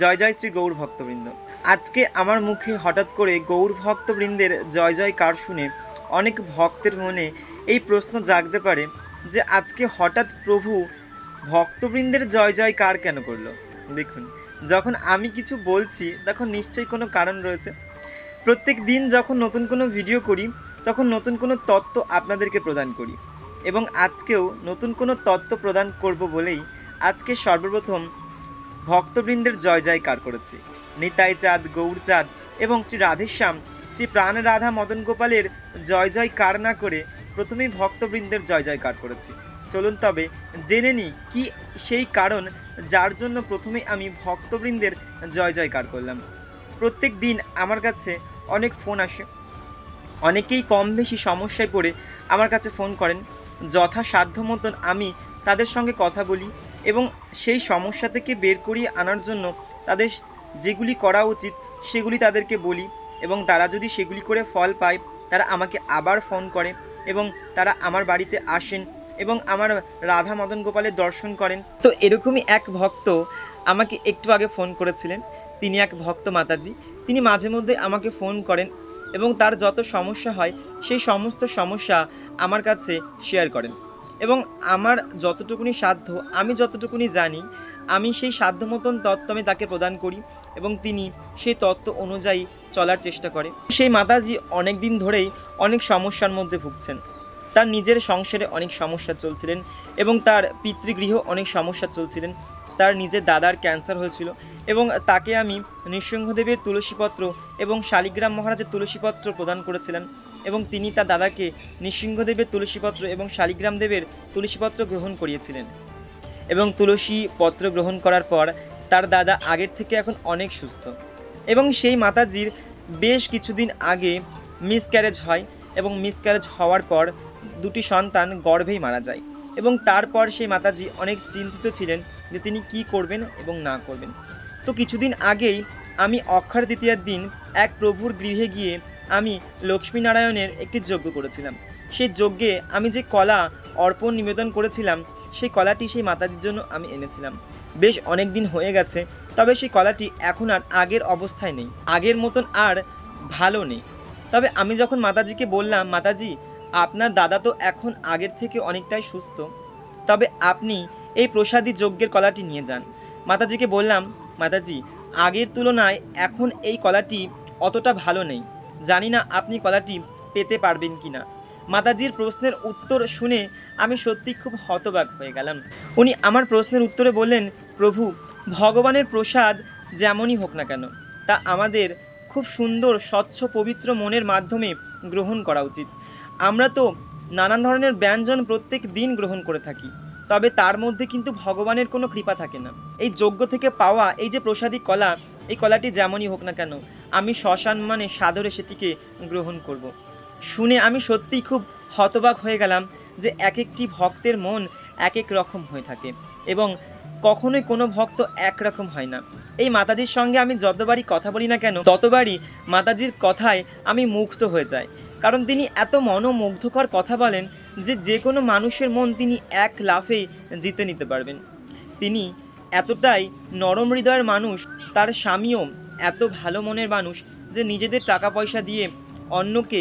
জয় জয় শ্রী গৌর ভক্তবৃন্দ। আজকে আমার মুখে হঠাৎ করে গৌর ভক্তবৃন্দের জয় জয় কার শুনে অনেক ভক্তের মনে এই প্রশ্ন জাগতে পারে যে আজকে হঠাৎ প্রভু ভক্তবৃন্দের জয় জয় কার কেন করল? দেখুন, যখন আমি কিছু বলছি, তখন নিশ্চয়ই কোনো কারণ রয়েছে। প্রত্যেক দিন যখন নতুন কোনো ভিডিও করি, তখন নতুন কোনো তত্ত্ব আপনাদেরকে প্রদান করি এবং আজকেও নতুন কোনো তত্ত্ব প্রদান করব বলেই আজকে সর্বপ্রথম ভক্তবৃন্দের জয় জয়কার করেছি। নিতাই চাঁদ গৌরচাঁদ এবং শ্রী রাধেশ্যাম, শ্রী প্রাণ রাধা মদন গোপালের জয় জয় কার না করে প্রথমেই ভক্তবৃন্দের জয় জয়কার করেছি। চলুন তবে জেনে নিই কি সেই কারণ যার জন্য প্রথমে আমি ভক্তবৃন্দের জয় জয়কার করলাম। প্রত্যেক দিন আমার কাছে অনেক ফোন আসে। অনেকেই কম বেশি সমস্যায় পড়ে আমার কাছে ফোন করেন। যথাসাধ্য মতন আমি তাদের সঙ্গে কথা বলি এবং সেই সমস্যা থেকে বের করিয়ে আনার জন্য তাদের যেগুলি করা উচিত, সেগুলি তাদেরকে বলি এবং তারা যদি সেগুলি করে ফল পায়, তারা আমাকে আবার ফোন করে এবং তারা আমার বাড়িতে আসেন এবং আমার রাধা মদন গোপালের দর্শন করেন। তো এরকমই এক ভক্ত আমাকে একটু আগে ফোন করেছিলেন। তিনি এক ভক্ত মাতাজি। তিনি মাঝে মধ্যে আমাকে ফোন করেন এবং তার যত সমস্যা হয়, সেই সমস্ত সমস্যা আমার কাছে শেয়ার করেন। এবং আমার যতটুকুনি সাধ্য, আমি যতটুকুনি জানি, আমি সেই সাধ্য মতন তত্ত্ব আমি তাকে প্রদান করি এবং তিনি সেই তত্ত্ব অনুযায়ী চলার চেষ্টা করে। সেই মাতাজি অনেক দিন ধরেই অনেক সমস্যার মধ্যে ভুগছেন। তার নিজের সংসারে অনেক সমস্যা চলছিলেন এবং তার পিতৃগৃহ অনেক সমস্যা চলছিলেন। তার নিজের দাদার ক্যান্সার হয়েছিল এবং তাকে আমি নৃসিংহদেবের তুলসীপত্র এবং শালিগ্রাম মহারাজের তুলসীপত্র প্রদান করেছিলেন এবং তিনি তার দাদাকে নৃসিংহদেবের তুলসীপত্র এবং শালিগ্রাম দেবের তুলসীপত্র গ্রহণ করিয়েছিলেন। এবং তুলসী পত্র গ্রহণ করার পর তার দাদা আগের থেকে এখন অনেক সুস্থ। এবং সেই মাতাজির বেশ কিছুদিন আগে মিসক্যারেজ হয় এবং মিসক্যারেজ হওয়ার পর দুটি সন্তান গর্ভেই মারা যায়। এবং তারপর সেই মাতাজি অনেক চিন্তিত ছিলেন যে তিনি কি করবেন এবং না করবেন। তো কিছুদিন আগেই আমি অক্ষর দ্বিতীয়ার দিন এক প্রভুর গৃহে গিয়ে আমি লক্ষ্মীনারায়ণের একটি যজ্ঞ করেছিলাম। সেই যজ্ঞে আমি যে কলা অর্পণ নিবেদন করেছিলাম, সেই কলাটি সেই মাতাজির জন্য আমি এনেছিলাম। বেশ অনেক দিন হয়ে গেছে, তবে সেই কলাটি এখন আর আগের অবস্থায় নেই। আগের মতন আর ভালো নেই। তবে আমি যখন মাতাজিকে বললাম, মাতাজি, আপনার দাদা তো এখন আগের থেকে অনেকটাই সুস্থ। তবে আপনি এই প্রসাদী যজ্ঞের কলাটি নিয়ে যান। মাতাজিকে বললাম, মাতাজি, আগের তুলনায় এখন এই কলাটি অতটা ভালো নেই। জানি না আপনি কলাটি পেতে পারবেন কি না মাতাজির প্রশ্নের উত্তর শুনে আমি সত্যি খুব হতবাক হয়ে গেলাম। উনি আমার প্রশ্নের উত্তরে বললেন, প্রভু, ভগবানের প্রসাদ যেমনই হোক না কেন, তা আমাদের খুব সুন্দর, স্বচ্ছ, পবিত্র মনের মাধ্যমে গ্রহণ করা উচিত। আমরা তো নানান ধরনের ব্যঞ্জন প্রত্যেক দিন গ্রহণ করে থাকি, তবে তার মধ্যে কিন্তু ভগবানের কোনো কৃপা থাকে না। এই যজ্ঞ থেকে পাওয়া এই যে প্রসাদী কলা, এই কলাটি যেমনই হোক না কেন আমি শ্মশান সাদরে সেটিকে গ্রহণ করব। শুনে আমি সত্যিই খুব হতবাক হয়ে গেলাম যে এক একটি ভক্তের মন এক এক রকম হয়ে থাকে এবং কখনোই কোনো ভক্ত একরকম হয় না। এই মাতাজির সঙ্গে আমি যতবারই কথা বলি না কেন, ততবারই মাতাজির কথায় আমি মুগ্ধ হয়ে যাই। কারণ তিনি এত মনোমুগ্ধকর কথা বলেন যে যে কোনো মানুষের মন তিনি এক লাফেই জিতে নিতে পারবেন। তিনি এতটাই নরম হৃদয়ের মানুষ, তার স্বামীও এত ভালো মনের মানুষ যে নিজেদের টাকা পয়সা দিয়ে অন্যকে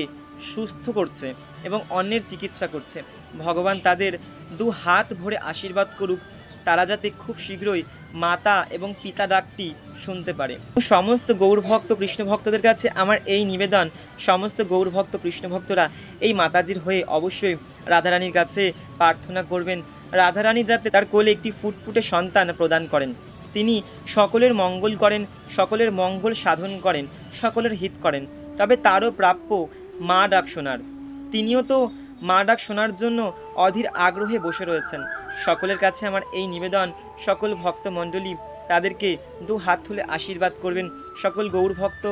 সুস্থ করছে এবং অন্যের চিকিৎসা করছে। ভগবান তাদের দু হাত ভরে আশীর্বাদ করুক, তারা যাতে খুব শীঘ্রই মাতা এবং পিতা ডাকটি শুনতে পারে। সমস্ত গৌরভক্ত কৃষ্ণ ভক্তদের কাছে আমার এই নিবেদন, সমস্ত গৌরভক্ত কৃষ্ণভক্তরা এই মাতাজির হয়ে অবশ্যই রাধারানীর কাছে প্রার্থনা করবেন। রাধারানী যাতে তার কোলে একটি ফুটফুটে সন্তান প্রদান করেন। তিনি সকলের মঙ্গল করেন, সকলের মঙ্গল সাধন করেন, সকলের হিত করেন। তবে তারও প্রাপ্য মা ডাক শোনার তিনিও তো মা ডাক শোনার জন্য অধীর আগ্রহে বসে রয়েছেন। সকলের কাছে আমার এই নিবেদন, সকল ভক্ত মণ্ডলী তাদেরকে দু হাত তুলে আশীর্বাদ করবেন, সকল গৌর ভক্ত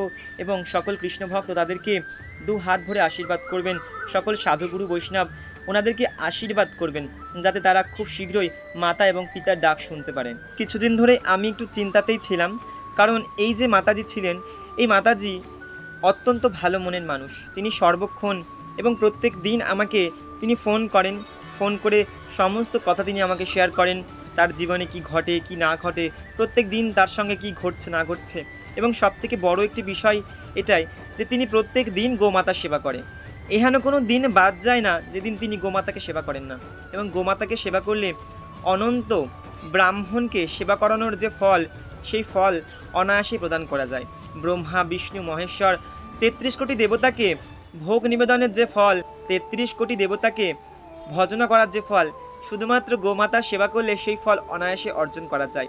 এবং সকল কৃষ্ণ ভক্ত তাদেরকে দু হাত ভরে আশীর্বাদ করবেন, সকল সাধুগুরু বৈষ্ণব ওনাদেরকে আশীর্বাদ করবেন যাতে তারা খুব শীঘ্রই মাতা এবং পিতার ডাক শুনতে পারেন। কিছুদিন ধরে আমি একটু চিন্তাতেই ছিলাম, কারণ এই যে মাতাজি ছিলেন, এই মাতাজি অত্যন্ত ভালো মনের মানুষ। তিনি সর্বক্ষণ এবং প্রত্যেক দিন আমাকে তিনি ফোন করেন, ফোন করে সমস্ত কথা তিনি আমাকে শেয়ার করেন, তার জীবনে কি ঘটে, কি না ঘটে, প্রত্যেক দিন তার সঙ্গে কি ঘটছে, না ঘটছে। এবং সবথেকে বড় একটি বিষয় এটাই যে তিনি প্রত্যেক দিন গোমাতার সেবা করে। এখানে কোনো দিন বাদ যায় না যেদিন তিনি গোমাতাকে সেবা করেন না। এবং গোমাতাকে সেবা করলে অনন্ত ব্রাহ্মণকে সেবা করানোর যে ফল, সেই ফল অনায়াসে প্রদান করা যায়। ব্রহ্মা, বিষ্ণু, মহেশ্বর তেত্রিশ কোটি দেবতাকে ভোগ নিবেদনের যে ফল, তেত্রিশ কোটি দেবতাকে ভজনা করার যে ফল, শুধুমাত্র গোমাতা সেবা করলে সেই ফল অনায়াসে অর্জন করা যায়।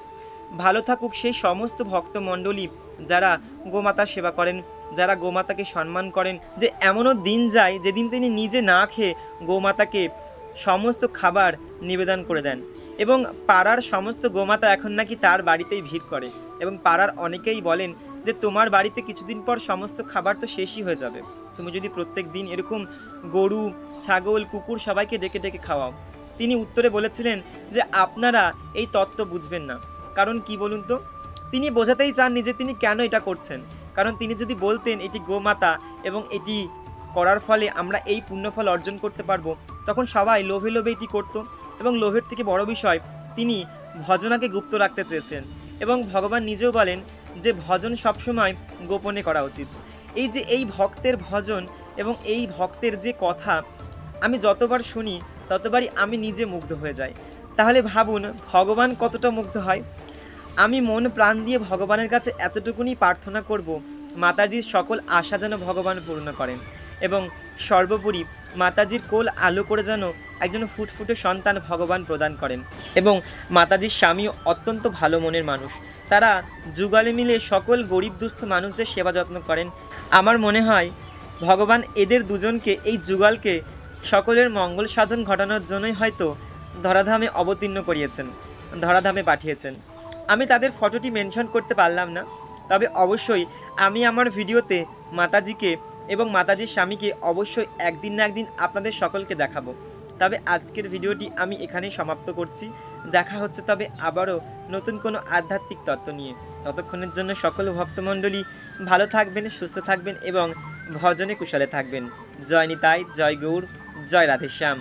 ভালো থাকুক সেই সমস্ত ভক্তমণ্ডলী যারা গোমাতার সেবা করেন। যারা গোমাতাকে সম্মান করেন, যে এমনও দিন যায় যেদিন তিনি নিজে না খেয়ে গোমাতাকে সমস্ত খাবার নিবেদন করে দেন। এবং পাড়ার সমস্ত গোমাতা এখন নাকি তার বাড়িতেই ভিড় করে। এবং পাড়ার অনেকেই বলেন যে, তোমার বাড়িতে কিছুদিন পর সমস্ত খাবার তো শেষই হয়ে যাবে। তুমি যদি প্রত্যেক দিন এরকম গরু, ছাগল, কুকুর সবাইকে ডেকে ডেকে খাওয়াও। তিনি উত্তরে বলেছিলেন যে, আপনারা এই তত্ত্ব বুঝবেন না। কারণ কি বলুন তো? তিনি বোঝাতেই চাননি যে তিনি কেন এটা করছেন। কারণ তিনি যদি বলতেন এটি গোমাতা এবং এটি করার ফলে আমরা এই পুণ্যফল অর্জন করতে পারব, তখন সবাই লোভে লোভে এটি করতো এবং লোভের থেকে বড় বিষয়, তিনি ভজনাকে গুপ্ত রাখতে চেয়েছেন এবং ভগবান নিজেও বলেন যে ভজন সবসময় গোপনে করা উচিত। এই যে এই ভক্তের ভজন এবং এই ভক্তের যে কথা, আমি যতবার শুনি, ততবারই আমি নিজে মুগ্ধ হয়ে যাই। তাহলে ভাবুন, ভগবান কতটা মুগ্ধ হয়? আমি মন প্রাণ দিয়ে ভগবানের কাছে এতটুকুনি প্রার্থনা করব, মাতাজির সকল আশা যেন ভগবান পূর্ণ করেন এবং সর্বোপরি মাতাজির কোল আলো করে যেন একজন ফুটফুটে সন্তান ভগবান প্রদান করেন এবং মাতাজির স্বামীও অত্যন্ত ভালো মনের মানুষ। তারা যুগলে মিলে সকল গরিব দুস্থ মানুষদের সেবা যত্ন করেন। আমার মনে হয় ভগবান এদের দুজনকে এই যুগলকে সকলের মঙ্গল সাধন ঘটানোর জন্যই হয়তো ধরাধামে অবতীর্ণ করিয়েছেন, ধরাধামে পাঠিয়েছেন। আমি তাদের ফটোটি মেনশন করতে পারলাম না। তবে অবশ্যই আমি আমার ভিডিওতে মাতাজিকে এবং মাতাজির স্বামীকে অবশ্যই একদিন না একদিন আপনাদের সকলকে দেখাবো। তবে আজকের ভিডিওটি আমি এখানেই সমাপ্ত করছি। দেখা হচ্ছে তবে আবারও নতুন কোনো আধ্যাত্মিক তত্ত্ব নিয়ে। ততক্ষণের জন্য সকল ভক্তমণ্ডলী ভালো থাকবেন, সুস্থ থাকবেন এবং ভজনে কুশলে থাকবেন। জয় নিতাই, জয় গৌর, জয় রাধেশ্যাম।